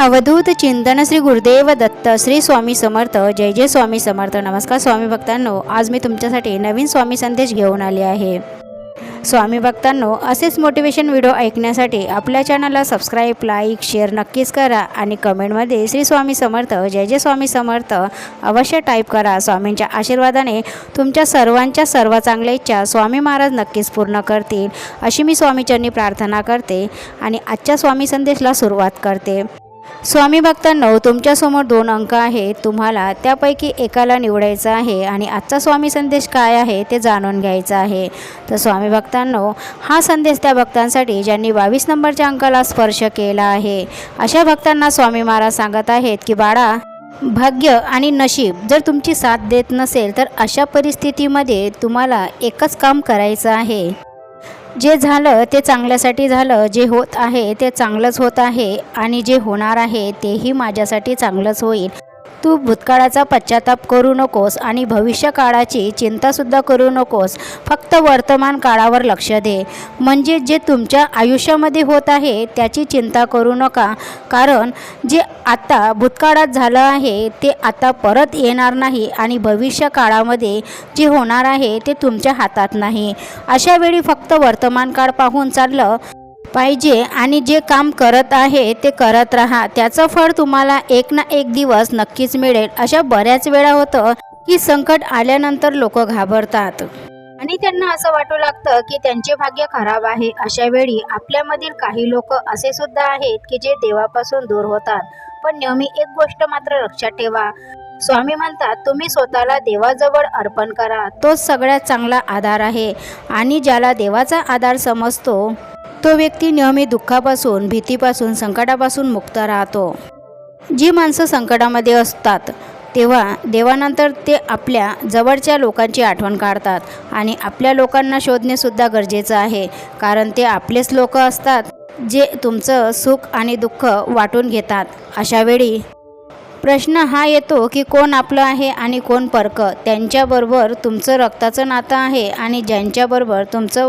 अवधूत चिंतन श्री गुरुदेव दत्त श्री स्वामी समर्थ जय जय स्वामी समर्थ. नमस्कार स्वामी भक्तांनो आज मी तुमच्यासाठी नवीन स्वामी संदेश घेऊन आले आहे. स्वामी भक्तांनो असेच मोटिवेशन व्हिडिओ ऐकण्यासाठी आपल्या चॅनलला सबस्क्राईब लाईक शेअर नक्कीच करा आणि कमेंटमध्ये श्री स्वामी समर्थ जय जय स्वामी समर्थ अवश्य टाईप करा. स्वामींच्या आशीर्वादाने तुमच्या सर्वांच्या सर्व चांगल्या इच्छा स्वामी महाराज नक्कीच पूर्ण करतील अशी मी स्वामीचरणी प्रार्थना करते आणि आजच्या स्वामी संदेशला सुरुवात करते. स्वामी भक्तांनो तुमच्यासमोर दोन अंक आहेत. तुम्हाला त्यापैकी एकाला निवडायचं आहे आणि आजचा स्वामी संदेश काय आहे ते जाणून घ्यायचं आहे. तर स्वामी भक्तांनो हा संदेश त्या भक्तांसाठी ज्यांनी बावीस नंबरच्या अंकाला स्पर्श केला आहे. अशा भक्तांना स्वामी महाराज सांगत आहेत की बाळा भाग्य आणि नशीब जर तुमची साथ देत नसेल तर अशा परिस्थितीमध्ये तुम्हाला एकच काम करायचं आहे. जे झालं ते चांगल्यासाठी झालं जे होत आहे ते चांगलंच होत आहे आणि जे होणार आहे तेही माझ्यासाठी चांगलंच होईल. तू भूतकाळाचा पश्चाताप करू नकोस आणि भविष्य काळाची चिंतासुद्धा करू नकोस. फक्त वर्तमान काळावर लक्ष दे. म्हणजे जे तुमच्या आयुष्यामध्ये होत आहे त्याची चिंता करू नका. कारण जे आता भूतकाळात झालं आहे ते आता परत येणार नाही आणि भविष्य काळामध्ये जे होणार आहे ते तुमच्या हातात नाही. अशा वेळी फक्त वर्तमान काळ पाहून चाललं. पाहिजे आणि जे काम करत आहे ते करत राहा. त्याचं फळ तुम्हाला एक ना एक दिवस नक्कीच मिळेल. अशा बऱ्याच वेळा होतं की संकट आल्यानंतर लोक घाबरतात. आणि त्यांना असं वाटू लागतं की त्यांचे भाग्य खराब आहे. अशा वेळी आपल्यामधील काही लोक असे सुद्धा आहेत की जे देवापासून दूर होतात. पण नेहमी एक गोष्ट मात्र लक्षात ठेवा. स्वामी म्हणतात तुम्ही स्वतःला देवाजवळ अर्पण करा. तोच सगळ्यात चांगला आधार आहे. आणि ज्याला देवाचा आधार समजतो तो व्यक्ती नेहमी दुःखापासून भीतीपासून संकटापासून मुक्त राहतो. जी माणसं संकटामध्ये असतात तेव्हा देवानंतर ते आपल्या जवळच्या लोकांची आठवण काढतात आणि आपल्या लोकांना शोधणेसुद्धा गरजेचं आहे कारण ते आपलेच लोक असतात जे तुमचं सुख आणि दुःख वाटून घेतात. अशावेळी प्रश्न हा येतो की कोण आपलं आहे आणि कोण परक? त्यांच्याबरोबर तुमचं रक्ताचं नातं आहे आणि ज्यांच्याबरोबर तुमचं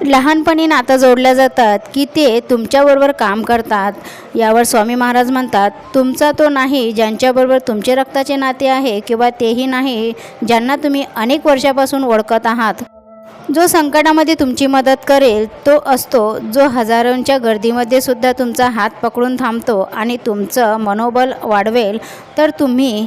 लहानपणी नातं जोडल्या जातात की ते तुमच्याबरोबर काम करतात. यावर स्वामी महाराज म्हणतात तुमचा तो नाही ज्यांच्याबरोबर तुमचे रक्ताचे नाते आहे किंवा तेही नाही ज्यांना तुम्ही अनेक वर्षापासून ओळखत आहात. जो संकटामध्ये तुमची मदत करेल तो असतो जो हजारोंच्या गर्दीमध्ये सुद्धा तुमचा हात पकडून थांबतो आणि तुमचं मनोबल वाढवेल तर तुम्ही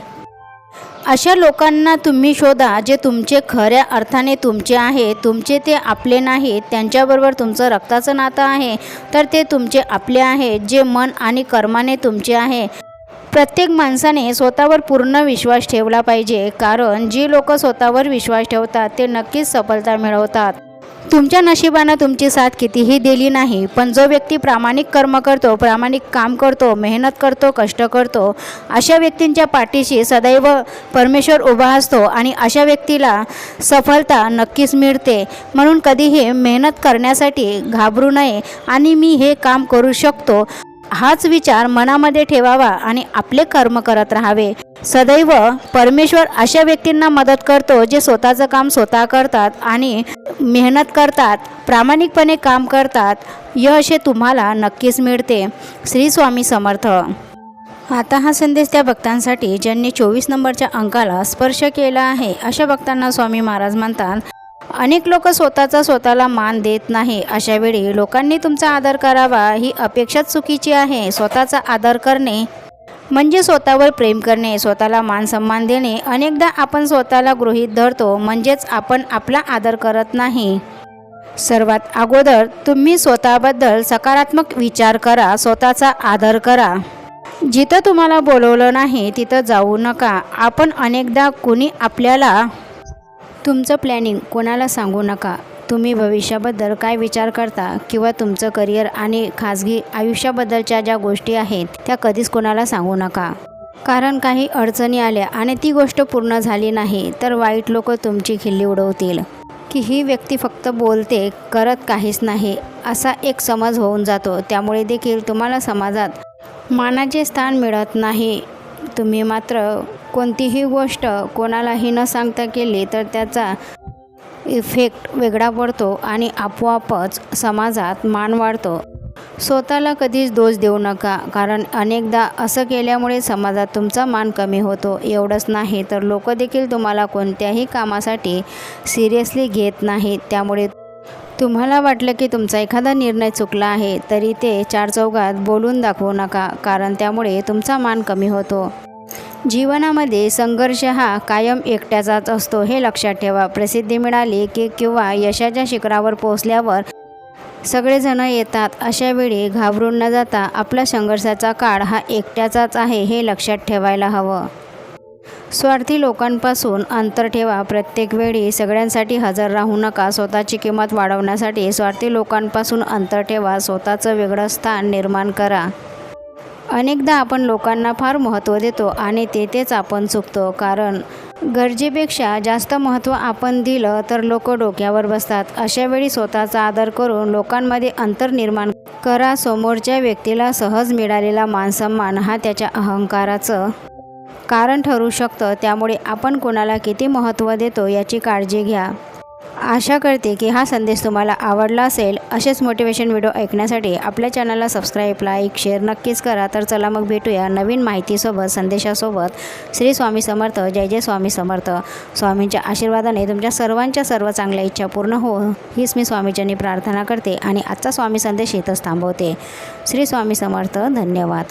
अशा लोकांना तुम्ही शोधा जे तुमचे खऱ्या अर्थाने तुमचे आहे तुमचे ते आपले नाहीत त्यांच्याबरोबर तुमचं रक्ताचं नातं आहे तर ते तुमचे आपले आहे जे मन आणि कर्माने तुमचे आहे. प्रत्येक माणसाने स्वतःवर पूर्ण विश्वास ठेवला पाहिजे कारण जी लोक स्वतःवर विश्वास ठेवतात ते नक्कीच सफलता मिळवतात. तुमच्या नशिबानं तुमची साथ कितीही दिली नाही पण जो व्यक्ती प्रामाणिक कर्म करतो प्रामाणिक काम करतो मेहनत करतो कष्ट करतो अशा व्यक्तींच्या पाठीशी सदैव परमेश्वर उभा असतो आणि अशा व्यक्तीला सफलता नक्कीच मिळते. म्हणून कधीही मेहनत करण्यासाठी घाबरू नये आणि मी हे काम करू शकतो. हाच विचार मनामध्ये ठेवावा आणि आपले कर्म करत राहावे. सदैव परमेश्वर अशा व्यक्तींना मदत करतो जे स्वतःचं काम स्वतः करतात आणि मेहनत करतात प्रामाणिकपणे काम करतात. यश हे तुम्हाला नक्कीच मिळते. श्री स्वामी समर्थ. आता हा संदेश त्या भक्तांसाठी ज्यांनी चोवीस नंबरच्या अंकाला स्पर्श केला आहे अशा भक्तांना स्वामी महाराज म्हणतात अनेक लोक स्वतःचा स्वतःला मान देत नाही. अशावेळी लोकांनी तुमचा आदर करावा. ही अपेक्षाच चुकीची आहे. स्वतःचा आदर करणे म्हणजे स्वतःवर प्रेम करणे स्वतःला मान सन्मान देणे. अनेकदा आपण स्वतःला गृहीत धरतो म्हणजेच आपण आपला आदर करत नाही. सर्वात अगोदर तुम्ही स्वतःबद्दल सकारात्मक विचार करा स्वतःचा आदर करा. जिथं तुम्हाला बोलवलं नाही तिथं जाऊ नका. आपण अनेकदा कुणी आपल्याला तुमचं प्लॅनिंग कोणाला सांगू नका. तुम्ही भविष्याबद्दल काय विचार करता किंवा तुमचं करिअर आणि खाजगी आयुष्याबद्दलच्या ज्या गोष्टी आहेत त्या कधीच कोणाला सांगू नका. कारण काही अडचणी आल्या आणि ती गोष्ट पूर्ण झाली नाही तर वाईट लोक तुमची खिल्ली उडवतील. की ही व्यक्ती फक्त बोलते करत काहीच नाही असा एक समज होऊन जातो. त्यामुळे देखील तुम्हाला समाजात मानाचे स्थान मिळत नाही. तुम्ही मात्र कोणतीही गोष्ट कोणालाही न सांगता केली तर त्याचा इफेक्ट वेगळा पडतो आणि आपोआपच समाजात मान वाढतो. स्वतःला कधीच दोष देऊ नका कारण अनेकदा असं केल्यामुळे समाजात तुमचा मान कमी होतो. एवढंच नाही तर लोक देखील तुम्हाला कोणत्याही कामासाठी सिरियसली घेत नाहीत. त्यामुळे तुम्हाला वाटलं की तुमचा एखादा निर्णय चुकला आहे तरी ते चार चौघात बोलून दाखवू नका कारण त्यामुळे तुमचा मान कमी होतो. जीवनामध्ये संघर्ष हा कायम एकट्याचाच असतो हे लक्षात ठेवा. प्रसिद्धी मिळाली की किंवा यशाच्या शिखरावर पोहोचल्यावर सगळेजण येतात अशा वेळी घाबरून न जाता आपला संघर्षाचा काळ हा एकट्याचाच आहे हे लक्षात ठेवायला हवं. स्वार्थी लोकांपासून अंतर ठेवा. प्रत्येक वेळी सगळ्यांसाठी हजर राहू नका. स्वतःची किंमत वाढवण्यासाठी स्वार्थी लोकांपासून अंतर ठेवा. स्वतःचं वेगळं स्थान निर्माण करा. अनेकदा आपण लोकांना फार महत्त्व देतो आणि तेथेच आपण चुकतो कारण गरजेपेक्षा जास्त महत्त्व आपण दिलं तर लोक डोक्यावर बसतात. अशावेळी स्वतःचा आदर करून लोकांमध्ये अंतर निर्माण करा. समोरच्या व्यक्तीला सहज मिळालेला मानसन्मान हा त्याच्या अहंकाराचं कारण ठरू शकतं. त्यामुळे आपण कोणाला किती महत्त्व देतो याची काळजी घ्या. आशा करते की हा संदेश तुम्हाला आवडला असेल. असेच मोटिवेशन व्हिडिओ ऐकण्यासाठी आपल्या चॅनलला सबस्क्राईब लाईक शेअर नक्कीच करा. तर चला मग भेटूया नवीन माहितीसोबत संदेशासोबत. श्री स्वामी समर्थ जय जय स्वामी समर्थ. स्वामींच्या आशीर्वादाने तुमच्या सर्वांच्या सर्व चांगल्या इच्छा पूर्ण हो हीच मी स्वामीच्यांनी प्रार्थना करते आणि आजचा स्वामी संदेश इथंच थांबवते. श्री स्वामी समर्थ धन्यवाद.